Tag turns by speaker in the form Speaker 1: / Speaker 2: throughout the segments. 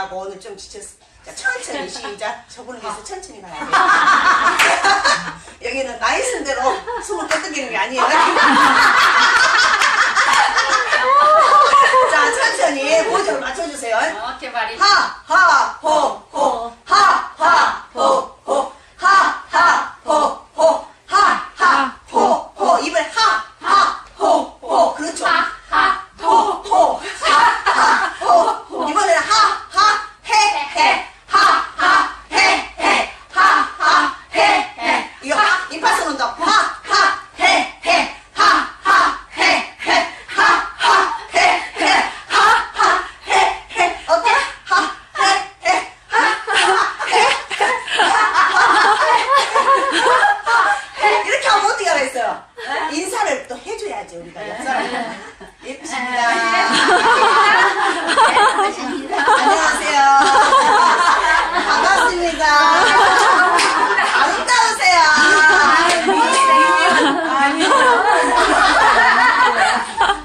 Speaker 1: 가느라고 오늘 좀 지쳤어. 자, 천천히 시작. 저분을 위해서 천천히 가야 돼. 여기는 나이 쓴 대로 숨을 끄떡이는 게 아니에요. 자, 천천히 보조를 맞춰주세요.
Speaker 2: 오케이 말이.
Speaker 1: 하, 하, 호, 호, 하, 하, 호, 호, 하, 하, 호, 호, 하, 하, 호, 호. 입을 하, 하, 호, 호. 그렇죠.
Speaker 2: 하, 하,
Speaker 1: 호, 호, 하, 하, 호, 호. 이번에는 하, 하, 해, 해, 하, 하, 해, 해, 하, 하, 해, 해. 이거 하, 임파선 운동. 하, 하, 해, 해, 하, 하, 해, 해, 하, 하, 해, 해, 하, 하, 해, 해. 어때? 하, 해, 해, 하, 하, 해, 해. 이렇게 하면 어떻게 하겠어요? 인사를 또 해줘야지 우리가 옆 사람. 예쁘십니다. 안녕하세요. 반갑습니다. 아름다우세요.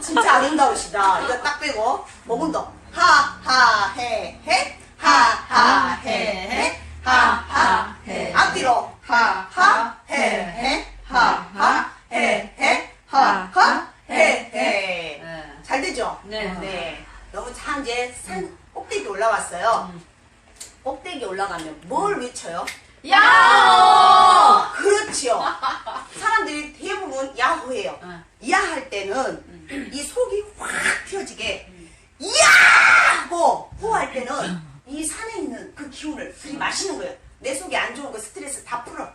Speaker 1: 진짜 아름다우시다. 이거 딱 빼고 목운동. 하하 해 해. 하하 해 해. 하하 해. 앞뒤로. 하하 해 해. 하하 해 해. 하하 해 해. 잘 되죠?
Speaker 2: 네.
Speaker 1: 네. 너무 참 이제 산 꼭대기 올라왔어요. 꼭대기 올라가면 뭘 외쳐요?
Speaker 2: 야!
Speaker 1: 그렇지요. 사람들이 대부분 야호해요.
Speaker 2: 응.
Speaker 1: 야할 때는 이 속이 확 펴지게 야! 하고 호할 때는 이 산에 있는 그 기운을 들이마시는 거예요. 내 속에 안 좋은 거 스트레스 다 풀어.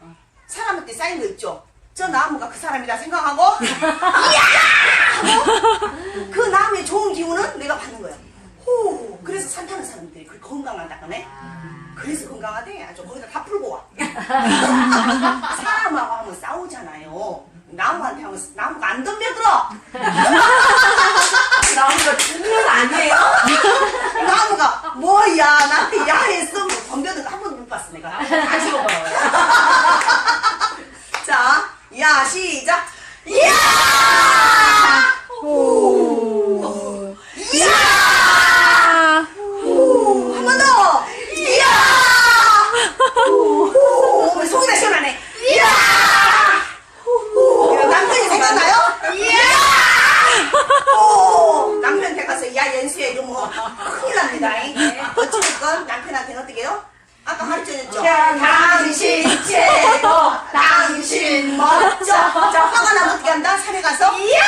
Speaker 1: 사람한테 쌓인 거 있죠. 저 나무가 그 사람이다 생각하고 야! 하고 그 나무의 좋은 기운은 내가 받는 거야. 호. 그래서 산 타는 사람들이 그렇게 건강하다 그네. 그래서 건강하대. 아주 거기다 다 풀고 와. 사람하고 하면 싸우잖아요. 나무한테 하면 나무가 안 덤벼들어.
Speaker 3: 나무가 죽는 아니에요?
Speaker 1: 나무가 뭐야 나한테 야 했어. 뭐 덤벼든 거한 번도 못 봤어 내가.
Speaker 2: 다시 해봐.
Speaker 1: 자, 야시작. 야! 후. 야! 후. 한 번 더. 야! 후. 후. 속이 다 시원하네. 야! 후. 남편이 생각나요? 야! 오, 남편 댁가서 야 연수야 이러면 납니다. 어찌됐건 남편한테는 어떻게 해요? 아까 가르쳐줬죠? 당신 최고, 당신 멋져. 자, 화가 나면 어떻게 한다? 산에 가서 야!